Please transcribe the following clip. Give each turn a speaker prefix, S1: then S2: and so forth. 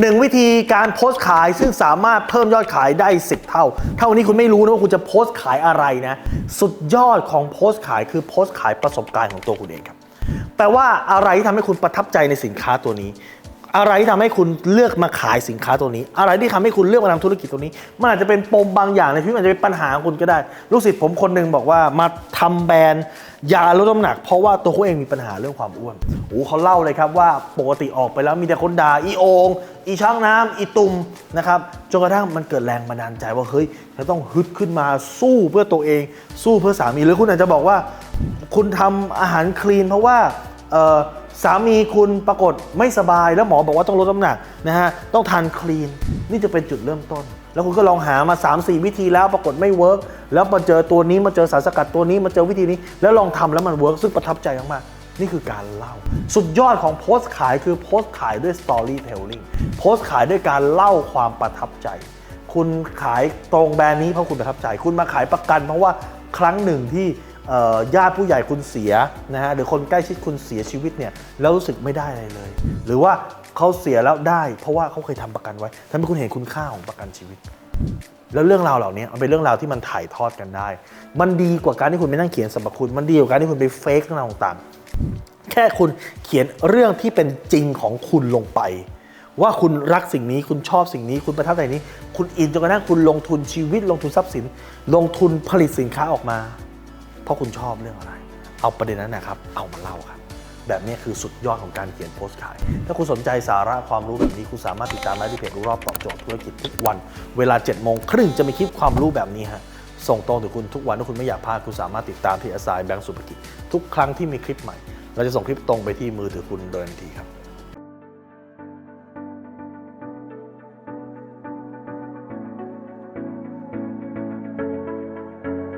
S1: หนึ่งวิธีการโพสต์ขายซึ่งสามารถเพิ่มยอดขายได้ 10 เท่า ถ้าวันนี้คุณไม่รู้นะว่าคุณจะโพสต์ขายอะไรนะ สุดยอดของโพสต์ขายคือโพสต์ขายประสบการณ์ของตัวคุณเองครับแปลว่าอะไรที่ทำให้คุณประทับใจในสินค้าตัวนี้ อะไรที่ทำให้คุณเลือกมาขายสินค้าตัวนี้ อะไรที่ทำให้คุณเลือกมาทำธุรกิจตัวนี้ มันอาจจะเป็นปมบางอย่างในชีวิตมันอาจจะเป็นปัญหาของคุณก็ได้ ลูกศิษย์ผมคนหนึ่งบอกว่ามาทำแบรนด์ยาลดน้ำหนัก เพราะว่าตัวเขาเองมีปัญหาเรื่องความอ้วนโอ้โหเขาเล่าเลยครับว่าปกติออกไปแล้วมีแต่คนด่าอีโองอีช่างน้ำอีตุ่มนะครับจนกระทั่งมันเกิดแรงบันดาลใจว่าเฮ้ยเราต้องฮึดขึ้นมาสู้เพื่อตัวเอง สู้เพื่อสามีหรือคุณอาจจะบอกว่า คุณทำอาหารคลีนเพราะว่าเอ่อ สามีคุณปรากฏไม่สบายแล้วหมอบอกว่าต้องลดน้ำหนักนะฮะต้องทานคลีน นี่จะเป็นจุดเริ่มต้น แล้วคุณก็ลองหามา 3-4 วิธีแล้วปรากฏไม่เวิร์กแล้วมาเจอตัวนี้มาเจอสารสกัดตัวนี้มาเจอวิธีนี้ แล้วลองทำแล้วมันเวิร์กซึ่งประทับใจมากๆนี่คือการเล่า สุดยอดของโพสต์ขายคือโพสต์ขายด้วย storytelling โพสต์ขายด้วยการเล่าความประทับใจ คุณขายตรงแบรนด์นี้เพราะคุณประทับใจ คุณมาขายประกัน เพราะว่าครั้งหนึ่งที่ ญาติผู้ใหญ่คุณเสียนะฮะหรือคนใกล้ชิดคุณเสียชีวิตเนี่ยแล้วรู้สึกไม่ได้อะไรเลย หรือว่าเขาเสียแล้วได้ เพราะว่าเขาเคยทำประกันไว้ทำให้คุณเห็นคุณค่าของประกันชีวิต แล้วเรื่องราวเหล่านี้มันเป็นเรื่องราวที่มันถ่ายทอดกันได้ มันดีกว่าการที่คุณไปนั่งเขียนสรรพคุณ มันดีกว่าการที่คุณไปเฟกเรื่องราวต่างแค่คุณเขียนเรื่องที่เป็นจริงของคุณลงไป ว่าคุณรักสิ่งนี้คุณชอบสิ่งนี้ คุณประทับใจนี้ คุณอินจนกระทั่งคุณลงทุนชีวิตลงทุนทรัพย์สิน ลงทุนผลิตสินค้าออกมา เพราะคุณชอบเรื่องอะไร เอาประเด็นนั้นนะครับ เอามาเล่าครับ แบบนี้คือสุดยอดของการเขียนโพสต์ขาย ถ้าคุณสนใจสาระความรู้แบบนี้ คุณสามารถติดตามได้ที่เพจรู้รอบตอบโจทย์ธุรกิจทุกวัน เวลา7โมงครึ่งจะมีคลิปความรู้แบบนี้ฮะ ส่งตรงถึงคุณทุกวันถ้าคุณไม่อยากพลาดคุณสามารถติดตามที่อ s ส i แบงก์สุภกิจทุกครั้งที่มีคลิปใหม่ เราจะส่งคลิปตรงไปที่มือถือคุณโดยทันทีครับ